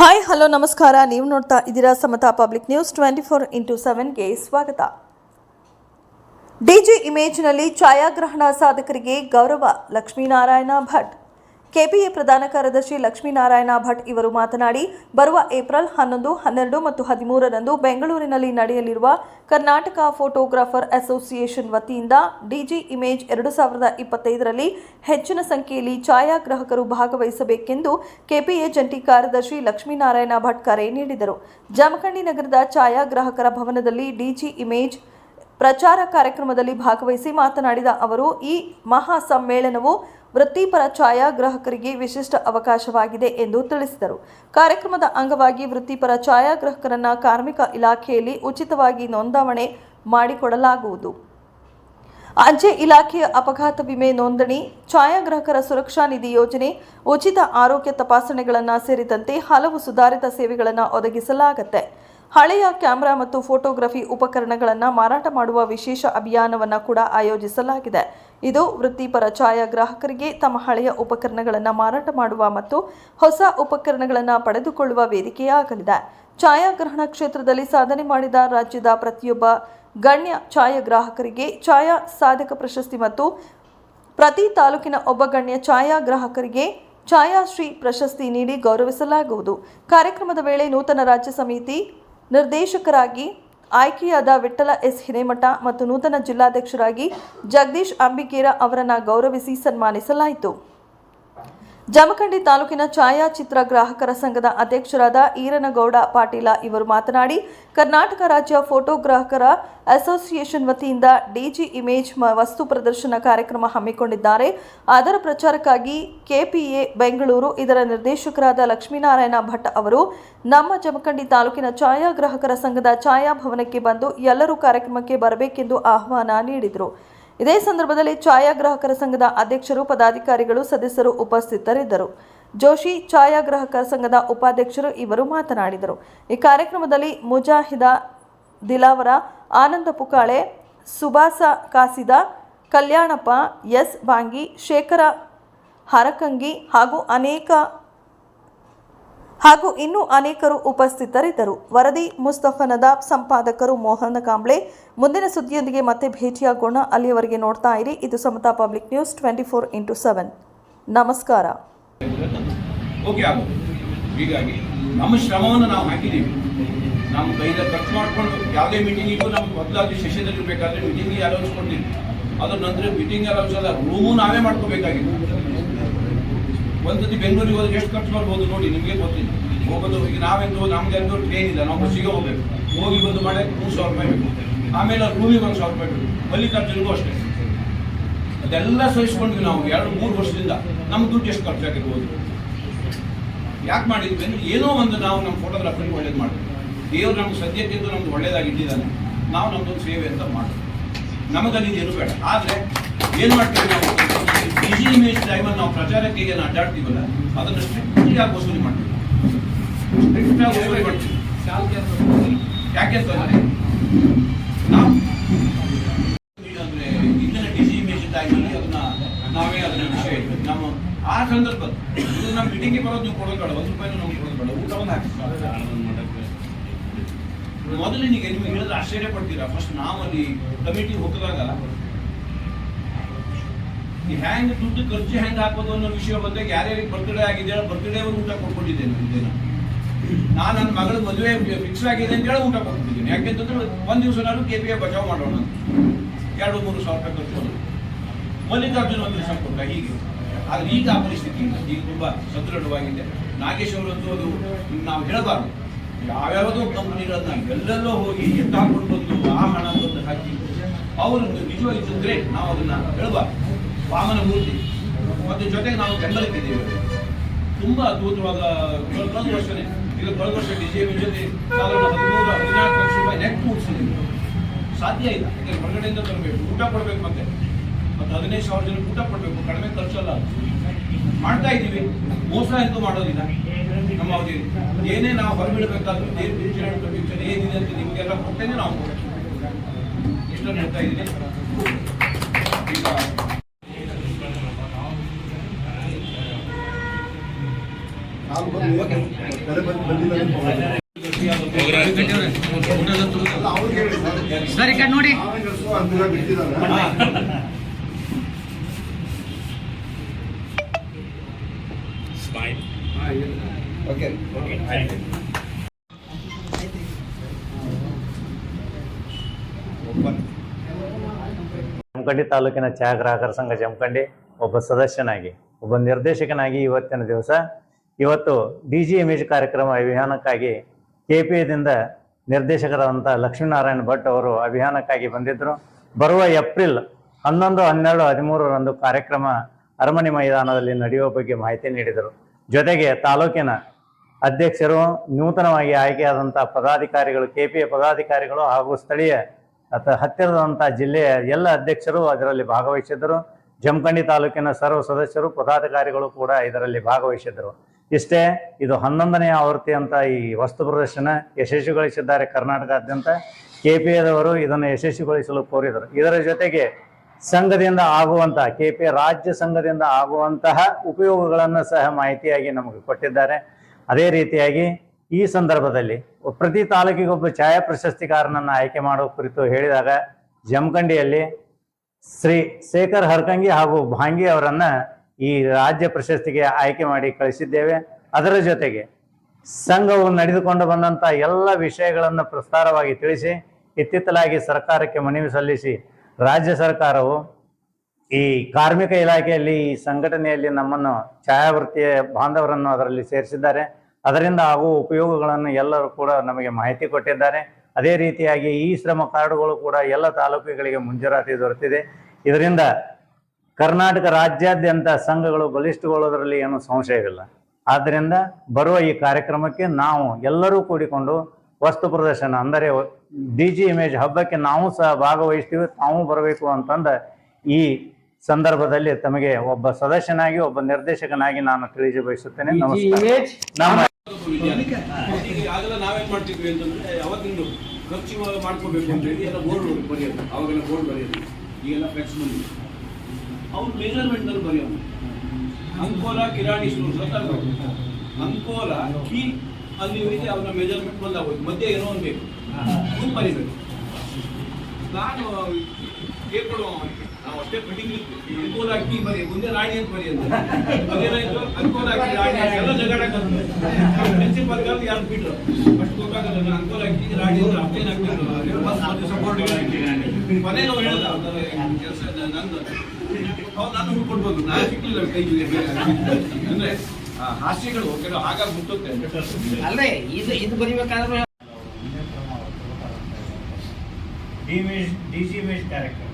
Hi hello ನಮಸ್ಕಾರ. ನೀವು ನೋಡ್ತಾ ಇದ್ದೀರಾ Samata public news twenty four into ಸೆವೆನ್ಗೆ ಸ್ವಾಗತ. ಡಿಜಿ ಇಮೇಜ್ನಲ್ಲಿ ಛಾಯಾಗ್ರಹಣ ಸಾಧಕರಿಗೆ ಗೌರವ ಲಕ್ಷ್ಮೀನಾರಾಯಣ ಭಟ್. ಕೆಪಿಎ ಪ್ರಧಾನ ಕಾರ್ಯದರ್ಶಿ ಲಕ್ಷ್ಮೀನಾರಾಯಣ ಭಟ್ ಇವರು ಮಾತನಾಡಿ, ಬರುವ ಏಪ್ರಿಲ್ ಹನ್ನೊಂದು, ಹನ್ನೆರಡು ಮತ್ತು ಹದಿಮೂರರಂದು ಬೆಂಗಳೂರಿನಲ್ಲಿ ನಡೆಯಲಿರುವ ಕರ್ನಾಟಕ ಫೋಟೋಗ್ರಾಫರ್ ಅಸೋಸಿಯೇಷನ್ ವತಿಯಿಂದ ಡಿಜಿ ಇಮೇಜ್ ಎರಡು ಸಾವಿರದ ಇಪ್ಪತ್ತೈದರಲ್ಲಿ ಹೆಚ್ಚಿನ ಸಂಖ್ಯೆಯಲ್ಲಿ ಛಾಯಾಗ್ರಾಹಕರು ಭಾಗವಹಿಸಬೇಕೆಂದು ಕೆಪಿಎ ಜಂಟಿ ಕಾರ್ಯದರ್ಶಿ ಲಕ್ಷ್ಮೀನಾರಾಯಣ ಭಟ್ ಕರೆ ನೀಡಿದರು. ಜಮಖಂಡಿ ನಗರದ ಛಾಯಾಗ್ರಾಹಕರ ಭವನದಲ್ಲಿ ಡಿಜಿ ಇಮೇಜ್ ಪ್ರಚಾರ ಕಾರ್ಯಕ್ರಮದಲ್ಲಿ ಭಾಗವಹಿಸಿ ಮಾತನಾಡಿದ ಅವರು, ಈ ಮಹಾ ಸಮ್ಮೇಳನವು ವೃತ್ತಿಪರ ಛಾಯಾಗ್ರಾಹಕರಿಗೆ ವಿಶಿಷ್ಟ ಅವಕಾಶವಾಗಿದೆ ಎಂದು ತಿಳಿಸಿದರು. ಕಾರ್ಯಕ್ರಮದ ಅಂಗವಾಗಿ ವೃತ್ತಿಪರ ಛಾಯಾಗ್ರಾಹಕರನ್ನ ಕಾರ್ಮಿಕ ಇಲಾಖೆಯಲ್ಲಿ ಉಚಿತವಾಗಿ ನೋಂದಾವಣೆ ಮಾಡಿಕೊಡಲಾಗುವುದು. ಅಂಚೆ ಇಲಾಖೆಯ ಅಪಘಾತ ವಿಮೆ ನೋಂದಣಿ, ಛಾಯಾಗ್ರಾಹಕರ ಸುರಕ್ಷಾ ನಿಧಿ ಯೋಜನೆ, ಉಚಿತ ಆರೋಗ್ಯ ತಪಾಸಣೆಗಳನ್ನು ಸೇರಿದಂತೆ ಹಲವು ಸುಧಾರಿತ ಸೇವೆಗಳನ್ನು ಒದಗಿಸಲಾಗುತ್ತೆ. ಹಳೆಯ ಕ್ಯಾಮೆರಾ ಮತ್ತು ಫೋಟೋಗ್ರಫಿ ಉಪಕರಣಗಳನ್ನು ಮಾರಾಟ ಮಾಡುವ ವಿಶೇಷ ಅಭಿಯಾನವನ್ನು ಕೂಡ ಆಯೋಜಿಸಲಾಗಿದೆ. ಇದು ವೃತ್ತಿಪರ ಛಾಯಾಗ್ರಾಹಕರಿಗೆ ತಮ್ಮ ಹಳೆಯ ಉಪಕರಣಗಳನ್ನು ಮಾರಾಟ ಮಾಡುವ ಮತ್ತು ಹೊಸ ಉಪಕರಣಗಳನ್ನು ಪಡೆದುಕೊಳ್ಳುವ ವೇದಿಕೆಯಾಗಲಿದೆ. ಛಾಯಾಗ್ರಹಣ ಕ್ಷೇತ್ರದಲ್ಲಿ ಸಾಧನೆ ಮಾಡಿದ ರಾಜ್ಯದ ಪ್ರತಿಯೊಬ್ಬ ಗಣ್ಯ ಛಾಯಾಗ್ರಾಹಕರಿಗೆ ಛಾಯಾ ಸಾಧಕ ಪ್ರಶಸ್ತಿ ಮತ್ತು ಪ್ರತಿ ತಾಲೂಕಿನ ಒಬ್ಬ ಗಣ್ಯ ಛಾಯಾಗ್ರಾಹಕರಿಗೆ ಛಾಯಾಶ್ರೀ ಪ್ರಶಸ್ತಿ ನೀಡಿ ಗೌರವಿಸಲಾಗುವುದು. ಕಾರ್ಯಕ್ರಮದ ವೇಳೆ ನೂತನ ರಾಜ್ಯ ಸಮಿತಿ ನಿರ್ದೇಶಕರಾಗಿ ಆಯ್ಕೆಯಾದ ವಿಠಲ ಎಸ್ ಹಿರೇಮಠ ಮತ್ತು ನೂತನ ಜಿಲ್ಲಾಧ್ಯಕ್ಷರಾಗಿ ಜಗದೀಶ್ ಅಂಬಿಕೇರ ಅವರನ್ನು ಗೌರವಿಸಿ ಸನ್ಮಾನಿಸಲಾಯಿತು. ಜಮಖಂಡಿ ತಾಲೂಕಿನ ಛಾಯಾಚಿತ್ರ ಗ್ರಾಹಕರ ಸಂಘದ ಅಧ್ಯಕ್ಷರಾದ ಈರನಗೌಡ ಪಾಟೀಲ ಇವರು ಮಾತನಾಡಿ, ಕರ್ನಾಟಕ ರಾಜ್ಯ ಫೋಟೋಗ್ರಾಹಕರ ಅಸೋಸಿಯೇಷನ್ ವತಿಯಿಂದ ಡಿಜಿ ಇಮೇಜ್ ವಸ್ತು ಪ್ರದರ್ಶನ ಕಾರ್ಯಕ್ರಮ ಹಮ್ಮಿಕೊಂಡಿದ್ದಾರೆ. ಅದರ ಪ್ರಚಾರಕ್ಕಾಗಿ ಕೆಪಿಎ ಬೆಂಗಳೂರು, ಇದರ ನಿರ್ದೇಶಕರಾದ ಲಕ್ಷ್ಮೀನಾರಾಯಣ ಭಟ್ ಅವರು ನಮ್ಮ ಜಮಖಂಡಿ ತಾಲೂಕಿನ ಛಾಯಾಗ್ರಾಹಕರ ಸಂಘದ ಛಾಯಾಭವನಕ್ಕೆ ಬಂದು ಎಲ್ಲರೂ ಕಾರ್ಯಕ್ರಮಕ್ಕೆ ಬರಬೇಕೆಂದು ಆಹ್ವಾನ ನೀಡಿದರು. ಇದೇ ಸಂದರ್ಭದಲ್ಲಿ ಛಾಯಾಗ್ರಾಹಕರ ಸಂಘದ ಅಧ್ಯಕ್ಷರು, ಪದಾಧಿಕಾರಿಗಳು, ಸದಸ್ಯರು ಉಪಸ್ಥಿತರಿದ್ದರು. ಜೋಶಿ ಛಾಯಾಗ್ರಾಹಕರ ಸಂಘದ ಉಪಾಧ್ಯಕ್ಷರು ಇವರು ಮಾತನಾಡಿದರು. ಈ ಕಾರ್ಯಕ್ರಮದಲ್ಲಿ ಮುಜಾಹಿದ ದಿಲಾವರ, ಆನಂದ ಪುಕಾಳೆ, ಸುಭಾಸ ಕಾಸಿದ, ಕಲ್ಯಾಣಪ್ಪ, ಎಸ್. ಬಾಂಗಿ, ಶೇಖರ ಹರಕಂಗಿ ಹಾಗೂ ಅನೇಕ ಹಾಗೂ ಇನ್ನೂ ಅನೇಕರು ಉಪಸ್ಥಿತರಿದ್ದರು. ವರದಿ ಮುಸ್ತಫನದ ಸಂಪಾದಕರು ಮೋಹನ ಕಾಂಬ್ಳೆ, ಮುಂದಿನ ಸುದ್ದಿಯೊಂದಿಗೆ ಮತ್ತೆ ಭೇಟಿಯಾಗೋಣ. ಅಲ್ಲಿಯವರೆಗೆ ನೋಡ್ತಾ ಇರಿ. ಇದು Samata public news twenty four into seven. ನಮಸ್ಕಾರ. ಹೀಗಾಗಿ ನಮ್ಮ ಶ್ರಮವನ್ನು ನಾವು ಹಾಕಿದ್ದೀವಿ. ನಮ್ಮ ಕೈಯಿಂದ ಖರ್ಚು ಮಾಡಿಕೊಂಡು ಯಾವುದೇ ಮೀಟಿಂಗಿಗೂ ನಮ್ಮ ಮೊದಲಾಗಿ ಸೆಷನಲ್ಲಿ ಇರಬೇಕಾದ್ರೆ ಮೀಟಿಂಗಿಗೆ ಅಲೌನ್ಸ್ ಕೊಡ್ತೀವಿ. ಅದ್ರ ನಂತರ ಮೀಟಿಂಗ್ ಅಲೌನ್ಸ್ ಅಲ್ಲ ರೂಮು ನಾವೇ ಮಾಡ್ಕೋಬೇಕಾಗಿತ್ತು. ಒಂದ್ಸತಿ ಬೆಂಗಳೂರಿಗೆ ಹೋದ್ರೆ ಎಷ್ಟು ಖರ್ಚು ಮಾಡ್ಬೋದು ನೋಡಿ, ನಿಮಗೆ ಗೊತ್ತಿಲ್ಲ. ಹೋಗೋದು, ಈಗ ನಾವೆಂದು ನಮ್ಗೆಂದು ಟ್ರೈನ್ ಇಲ್ಲ. ನಾವು ಬಸ್ಸಿಗೆ ಹೋಗ್ಬೇಕು. ಹೋಗಿ ಬಂದು ಮಾಡಿ ಮೂರು ಸಾವಿರ ರೂಪಾಯಿ ಬೇಕು. ಆಮೇಲೆ ರೂಮಿಗೆ ಒಂದು ಸಾವಿರ ರೂಪಾಯಿ ಬೇಕು. ಮಲ್ಲಿಕಾರ್ಜುನಿಗೂ ಅಷ್ಟೇ. ಅದೆಲ್ಲ ಸಹಿಸ್ಕೊಂಡ್ವಿ ನಾವು ಎರಡು, ಮೂರು ವರ್ಷದಿಂದ. ನಮ್ಮ ದುಡ್ಡು ಎಷ್ಟು ಖರ್ಚಾಗಿರ್ಬೋದು ಯಾಕೆ ಮಾಡಿದ್ವಿ ಅಂದ್ರೆ, ಏನೋ ಒಂದು ನಾವು ನಮ್ಮ ಫೋಟೋಗ್ರಾಫರ್ಗೆ ಒಳ್ಳೇದು ಮಾಡ್ತೀವಿ ದೇವ್ರು ನಮ್ಗೆ ಸದ್ಯಕ್ಕಿಂತ ನಮ್ದು ಒಳ್ಳೇದಾಗಿ ಇಟ್ಟಿದ್ದಾನೆ. ನಾವು ನಮ್ದೊಂದು ಸೇವೆ ಅಂತ ಮಾಡ್ತೀವಿ. ನಮಗಲ್ಲಿ ಏನು ಬೇಡ. ಆದರೆ, ಏನು ಮಾಡ್ತೀವಿ ನಾವು? ಬಿಜಿ ಇಮೇಜ್ ಟೈಮಲ್ಲಿ ನಾವು ಪ್ರಚಾರಕ್ಕೆ ಏನು ಅಡ್ಡಾಡ್ತೀವಲ್ಲ, ಅದನ್ನು ಸ್ಟ್ರಿಕ್ಟ್ ಆಗಿ ವಸೂಲಿ ಮಾಡ್ತೀವಿ. ಸ್ಟ್ರಿಕ್ಟ್ ಆಗಿ ವಸೂಲಿ ಮಾಡ್ತೀವಿ. ಯಾಕೆ ಅಂತಂದ್ರೆ ನಾವು ಅಂದ್ರೆ ಇಂದಿನ ಡಿಜಿ ಇಮೇಜ್ ಟೈಮಲ್ಲಿ ಅದನ್ನ ನಾವೇ ಅದನ್ನ ವಿಷಯ ಇಟ್ಟು ನಮ್ಮ ಆ ಸಂದರ್ಭ ಇದು ನಮ್ಮ ಮೀಟಿಂಗ್ಗೆ ಬರೋದು ನೀವು ಕೊಡೋದು ಬೇಡ, ಒಂದು ರೂಪಾಯಿನೂ ನಮ್ಗೆ ಕೊಡೋದು ಬೇಡ, ಊಟ ಒಂದು ಹಾಕಿ ಮೊದಲಿನಿಗೆ ನೀವು ಹೇಳಿದ್ರೆ ಆಶ್ಚರ್ಯ ಪಡ್ತೀರಾ? ಫಸ್ಟ್ ನಾವಲ್ಲಿ ಕಮಿಟಿ ಹೋಗದಾಗ ಹ್ಯಾಂಗ್ ದುಡ್ಡು ಖರ್ಚು ಹೆಂಗ್ ಹಾಕೋದು ಅನ್ನೋ ವಿಷಯ ಬಂದಾಗ ಯಾರ್ಯಾರಿಗೆ ಬರ್ತ್ಡೇ ಆಗಿದೆ ಬರ್ತ್ಡೇ ಊಟ ಕೊಟ್ಕೊಂಡಿದ್ದೇನೆ ದಿನ. ನಾನು ನನ್ನ ಮಗಳ ಮದುವೆ ಫಿಕ್ಸ್ ಆಗಿದೆ ಅಂತ ಹೇಳಿ ಊಟ ಕೊಟ್ಬಿಟ್ಟಿದ್ದೀನಿ. ಯಾಕೆಂತಂದ್ರೆ ಒಂದ್ ದಿವಸ ನಾನು ಕೆ ಪಿ ಬಚಾವ್ ಮಾಡೋಣ. ಎರಡು, ಮೂರು ಸಾವಿರ ರೂಪಾಯಿ ಖರ್ಚು. ಮಲ್ಲಿಕಾರ್ಜುನ ಒಂದು ದಿವಸ ಕೊಟ್ಟ, ಹೀಗೆ. ಆದ್ರೆ ಈಗ ಆ ಪರಿಸ್ಥಿತಿ ಇಲ್ಲ. ಈಗ ತುಂಬಾ ಸದೃಢವಾಗಿದೆ. ನಾಗೇಶ್ ಅವರಂತೂ ಅದು ನಾವು ಹೇಳಬಾರ್ದು. ಯಾವ್ಯಾವುದೋ ಕಂಪನಿಗಳನ್ನ ಎಲ್ಲೆಲ್ಲೋ ಹೋಗಿ ಎತ್ತಾಕೊಂಡು ಬಂದು ಆ ಹಣ ಬಂದು ಹಾಕಿ ಅವರನ್ನು ನಿಜವಾಗಿ ನಾವು ಅದನ್ನ ಹೇಳಬಾರ್ದು. ಮೂರ್ತಿ. ಮತ್ತೆ ಜೊತೆಗೆ ನಾವು ಬೆಂಬಲಿಟ್ಟಿದ್ದೇವೆ ತುಂಬಾ ಅದ್ಭುತವಾದ ಕಳೆದ ವರ್ಷನೇ. ಈಗ ಕಳೆದ ವರ್ಷ ಡಿ ಜೊತೆ ಪಿ ಹದಿಮೂರು, ಹದಿನಾಲ್ಕು ರೂಪಾಯಿ ನೆಟ್ ಮುಗಿಸಿದೆ ಸಾಧ್ಯ ಇಲ್ಲ. ಯಾಕಂದರೆ ಹೊರಗಡೆಯಿಂದ ತರಬೇಕು. ಊಟ ಕೊಡಬೇಕು ಮತ್ತೆ. ಮತ್ತೆ ಹದಿನೈದು ಸಾವಿರ ಜನ ಊಟ ಕೊಡಬೇಕು. ಕಡಿಮೆ ಖರ್ಚಲ್ಲ. ಮಾಡ್ತಾ ಇದ್ದೀವಿ. ಮೋಸ ಅಂತೂ ಮಾಡೋದಿಲ್ಲ. ನಮ್ಮ ಅವಧಿ ಏನೇ ನಾವು ಹೊರಬಿಡಬೇಕಾದ್ರೂ ಏನು ಪಿಕ್ಚರ್ ಪಿಕ್ಚರ್ ಏನಿದೆ ಅಂತ ನಿಮಗೆಲ್ಲ ಕೊಟ್ಟೇನೆ ನಾವು ಇಷ್ಟನ್ನು ಹೇಳ್ತಾ ಇದ್ದೀನಿ. ಸರ್. ಕಡೆ ನೋಡಿ ಬಿಟ್ಟಿದ್ದಾರೆ ಜಮಖಂಡಿ ತಾಲೂಕಿನ ಛಾಯಾಗ್ರಾಹಕರ ಗ್ರಾಹಕರ ಸಂಘ ಜಮಖಂಡಿ ಒಬ್ಬ ಸದಸ್ಯನಾಗಿ, ಒಬ್ಬ ನಿರ್ದೇಶಕನಾಗಿ ಇವತ್ತಿನ ದಿವಸ ಇವತ್ತು ಡಿ ಜಿ ಇಮೇಜ್ ಕಾರ್ಯಕ್ರಮ ಅಭಿಯಾನಕ್ಕಾಗಿ ಕೆ ಪಿ ಐದಿಂದ ನಿರ್ದೇಶಕರಾದಂಥ ಲಕ್ಷ್ಮೀನಾರಾಯಣ ಭಟ್ ಅವರು ಅಭಿಯಾನಕ್ಕಾಗಿ ಬಂದಿದ್ದರು ಬರುವ ಏಪ್ರಿಲ್ ಹನ್ನೊಂದು, ಹನ್ನೆರಡು, ಹದಿಮೂರರಂದು ಕಾರ್ಯಕ್ರಮ ಅರಮನೆ ಮೈದಾನದಲ್ಲಿ ನಡೆಯುವ ಬಗ್ಗೆ ಮಾಹಿತಿ ನೀಡಿದರು. ಜೊತೆಗೆ ತಾಲೂಕಿನ ಅಧ್ಯಕ್ಷರು, ನೂತನವಾಗಿ ಆಯ್ಕೆಯಾದಂಥ ಪದಾಧಿಕಾರಿಗಳು, ಕೆ ಪಿ ಎ ಪದಾಧಿಕಾರಿಗಳು ಹಾಗೂ ಸ್ಥಳೀಯ ಅಥ ಹತ್ತಿರದಂಥ ಜಿಲ್ಲೆಯ ಎಲ್ಲ ಅಧ್ಯಕ್ಷರು ಅದರಲ್ಲಿ ಭಾಗವಹಿಸಿದ್ದರು. ಜಮಖಂಡಿ ತಾಲೂಕಿನ ಸರ್ವ ಸದಸ್ಯರು, ಪದಾಧಿಕಾರಿಗಳು ಕೂಡ ಇದರಲ್ಲಿ ಭಾಗವಹಿಸಿದ್ದರು. ಇಷ್ಟೇ ಇದು ಹನ್ನೊಂದನೇ ಆವೃತ್ತಿ ಅಂತ ಈ ವಸ್ತು ಪ್ರದರ್ಶನ ಯಶಸ್ವಿಗೊಳಿಸಿದ್ದಾರೆ ಕರ್ನಾಟಕಾದ್ಯಂತ ಕೆ ಪಿ ಎದವರು ಇದನ್ನು ಯಶಸ್ವಿಗೊಳಿಸಲು ಕೋರಿದರು. ಇದರ ಜೊತೆಗೆ ಸಂಘದಿಂದ ಆಗುವಂತಹ ಕೆ ಪಿ ರಾಜ್ಯ ಸಂಘದಿಂದ ಆಗುವಂತಹ ಉಪಯೋಗಗಳನ್ನು ಸಹ ಮಾಹಿತಿಯಾಗಿ ನಮಗೆ ಕೊಟ್ಟಿದ್ದಾರೆ. ಅದೇ ರೀತಿಯಾಗಿ ಈ ಸಂದರ್ಭದಲ್ಲಿ ಪ್ರತಿ ತಾಲೂಕಿಗೊಬ್ಬ ಛಾಯಾ ಪ್ರಶಸ್ತಿಕಾರನನ್ನು ಆಯ್ಕೆ ಮಾಡುವ ಕುರಿತು ಹೇಳಿದಾಗ ಜಮಖಂಡಿಯಲ್ಲಿ ಶ್ರೀ ಶೇಖರ್ ಹರ್ಕಂಗಿ ಹಾಗೂ ಭಾಂಗಿ ಅವರನ್ನ ಈ ರಾಜ್ಯ ಪ್ರಶಸ್ತಿಗೆ ಆಯ್ಕೆ ಮಾಡಿ ಕಳಿಸಿದ್ದೇವೆ. ಅದರ ಜೊತೆಗೆ ಸಂಘವು ನಡೆದುಕೊಂಡು ಬಂದಂಥ ಎಲ್ಲ ವಿಷಯಗಳನ್ನು ಪ್ರಸ್ತಾರವಾಗಿ ತಿಳಿಸಿ, ಇತ್ತಿತ್ತಲಾಗಿ ಸರ್ಕಾರಕ್ಕೆ ಮನವಿ ಸಲ್ಲಿಸಿ ರಾಜ್ಯ ಸರ್ಕಾರವು ಈ ಕಾರ್ಮಿಕ ಇಲಾಖೆಯಲ್ಲಿ ಈ ಸಂಘಟನೆಯಲ್ಲಿ ನಮ್ಮನ್ನು ಛಾಯಾವೃತ್ತಿಯ ಬಾಂಧವರನ್ನು ಅದರಲ್ಲಿ ಸೇರಿಸಿದ್ದಾರೆ. ಅದರಿಂದ ಆಗುವ ಉಪಯೋಗಗಳನ್ನು ಎಲ್ಲರೂ ಕೂಡ ನಮಗೆ ಮಾಹಿತಿ ಕೊಟ್ಟಿದ್ದಾರೆ. ಅದೇ ರೀತಿಯಾಗಿ ಈ ಶ್ರಮ ಕಾರ್ಡುಗಳು ಕೂಡ ಎಲ್ಲ ತಾಲೂಕುಗಳಿಗೆ ಮುಂಜೂರಾತಿ ದೊರೆತಿದೆ. ಇದರಿಂದ ಕರ್ನಾಟಕ ರಾಜ್ಯಾದ್ಯಂತ ಸಂಘಗಳು ಬಲಿಷ್ಠಗೊಳ್ಳೋದ್ರಲ್ಲಿ ಏನು ಸಂಶಯವಿಲ್ಲ. ಆದ್ದರಿಂದ ಬರುವ ಈ ಕಾರ್ಯಕ್ರಮಕ್ಕೆ ನಾವು ಎಲ್ಲರೂ ಕೂಡಿಕೊಂಡು ವಸ್ತು ಪ್ರದರ್ಶನ ಅಂದರೆ ಡಿ ಜಿ ಇಮೇಜ್ ಹಬ್ಬಕ್ಕೆ ನಾವು ಸಹ ಭಾಗವಹಿಸ್ತೀವಿ ತಾವು ಬರಬೇಕು ಅಂತಂದ ಈ ಸಂದರ್ಭದಲ್ಲಿ ತಮಗೆ ಒಬ್ಬ ಸದಸ್ಯನಾಗಿ ಒಬ್ಬ ನಿರ್ದೇಶಕನಾಗಿ ನಾನು ತಿಳಿಸಿ ಬಯಸುತ್ತೇನೆ. ನಮಸ್ಕಾರ. ನಮ್ಮ ಈಗ ಆಗಲ್ಲ ನಾವೇನ್ ಮಾಡ್ತಿದ್ವಿ ಅಂತಂದ್ರೆ ಅವತ್ತಿಂದು ಖರ್ಚು ಮಾಡ್ಕೋಬೇಕು ಅಂತ ಹೇಳಿ ಎಲ್ಲ ಬೋರ್ಡ್ ಬರೆಯೋದು ಅವಾಗೆಲ್ಲ ಬೋರ್ಡ್ ಬರೆಯೋದು ಈಗೆಲ್ಲ ಫ್ಲೆಕ್ಸ್ ಬಂದಿದೆ. ಅವ್ನು ಮೆಜರ್ಮೆಂಟ್ ಅಲ್ಲಿ ಬರೆಯೋನು. ಅಂಕೋಲ, ಕಿರಾಣಿ ಸ್ಟೋರ್ಸ್ ಅಂತ. ಅಂಕೋಲ, ಕೀ, ಅಲ್ಲಿ ಹೋಗಿ ಅವನ ಮೆಜರ್ಮೆಂಟ್ ಬಂದಾಗೋಯ್ತು ಮಧ್ಯೆ ಏನೋ ಒಂದು ಬೇಕು. ಮುಂದೆ ಬರೀಬೇಕು ನಾನು ಹೇಳ್ಕೊಡು ನಾವು ಅಷ್ಟೇ ಫಿಟ್ಟಿಂಗ್ ಅಂಕೋಲ ಅಕ್ಕಿ ಬರೀ. ಮುಂದೆ ರಾಣಿ ಅಂತ ಬರೀ ಅಂತ. ಅಂಕೋಲ ಅಕ್ಕಿ ರಾಣಿ ಎಲ್ಲ ಜಗಳ ಪ್ರಿನ್ಸಿಪಲ್ ಗಾರು ಯಾರು ಬಿಟ್ರು? ಅಷ್ಟು ಗೊತ್ತಾಗಲ್ಲ. ಅಂಕೋಲ ಅಕ್ಕಿ ರಾಣಿ ಅಂದ್ರೆ ಅಷ್ಟೇನು ಸಪೋರ್ಟ್ ನಾವು ಅವ್ನು ಅವ್ನು ನಾನು ಹುಡ್ಕೊಡ್ಬೋದು ನಾನು ಸಿಕ್ಕಿಲ್ಲ ಕೈಗೆ ಅಂದ್ರೆ ಆ ಹಾಸ್ಯಗಳು ಕೆಲವು ಹಾಗಾಗಿ ಮುಟ್ಟುತ್ತೆ. ಅಲ್ಲೇ ಇದು ಇದು ಬರಿಬೇಕಾದ್ರೆ ಡಿಮೇಜ್ ಡಿ ಜಿ ಮೇಸ್ ಕಾರ್ಯಕ್ರಮ.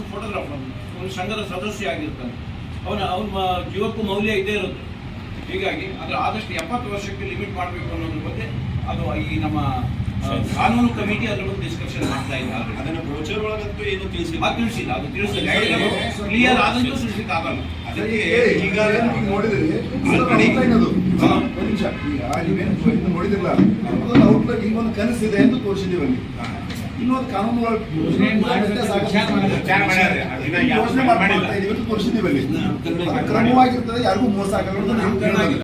ಅದೊಂದು ಫೋಟೋಗ್ರಾಫರ್ ಒಂದು ಸಂಘದ ಸದಸ್ಯ ಆಗಿರ್ತಾನೆ. ಅವನ ಅವನ ಜೀವಕ್ಕೂ ಮೌಲ್ಯ ಇದ್ದೇ ಇರುತ್ತೆ. ಹೀಗಾಗಿ ಅದರ ಆದಷ್ಟು ಎಪ್ಪತ್ತು ವರ್ಷಕ್ಕೆ ಲಿಮಿಟ್ ಮಾಡಬೇಕು ಅನ್ನೋದ್ರ ಬಗ್ಗೆ ಅದು ಈ ನಮ್ಮ ಕಾನೂನು ಕಮಿಟಿ ಅದ್ರ ಬಗ್ಗೆ ಡಿಸ್ಕಷನ್ ಮಾಡ್ತಾ ಇದ್ದಾರೆ. ಅದನ್ನು ಅದನ್ನ ಬ್ರೋಚರ್ ಒಳಗಂತೂ ಏನು ತಿಳಿಸಿಲ್ಲ. ತಿಳಿಸಿಲ್ಲ ಅದು ತಿಳಿಸಿಲ್ಲ. ಕ್ಲಿಯರ್ ಆದಂತೂ ಸೃಷ್ಟಿಕ್ ಆಗಲ್ಲ. ಅದಕ್ಕೆ ಈಗ ನೋಡಿದ್ರೆ? ಒಂದು ನಿಮಿಷ. ಈಗ ನೀವೇನು ನೋಡಿದಿರಲ್ಲ. ಈಗ ಒಂದು ಕನಸಿದೆ ಎಂದು ತೋರಿಸಿದೀವಿ ಅಲ್ಲಿ. ಇನ್ನೊಂದು ಕಾನೂನು ಯೋಚನೆ ಮಾಡಿಲ್ಲ. ಮಾಡ್ತಾ ಇದೀವಿ ಅಲ್ಲಿ. ಅದು ಕ್ರಮವಾಗಿರ್ತದೆ ಯಾರಿಗೂ ಮೋಸ ಆಗಲ್ಲ.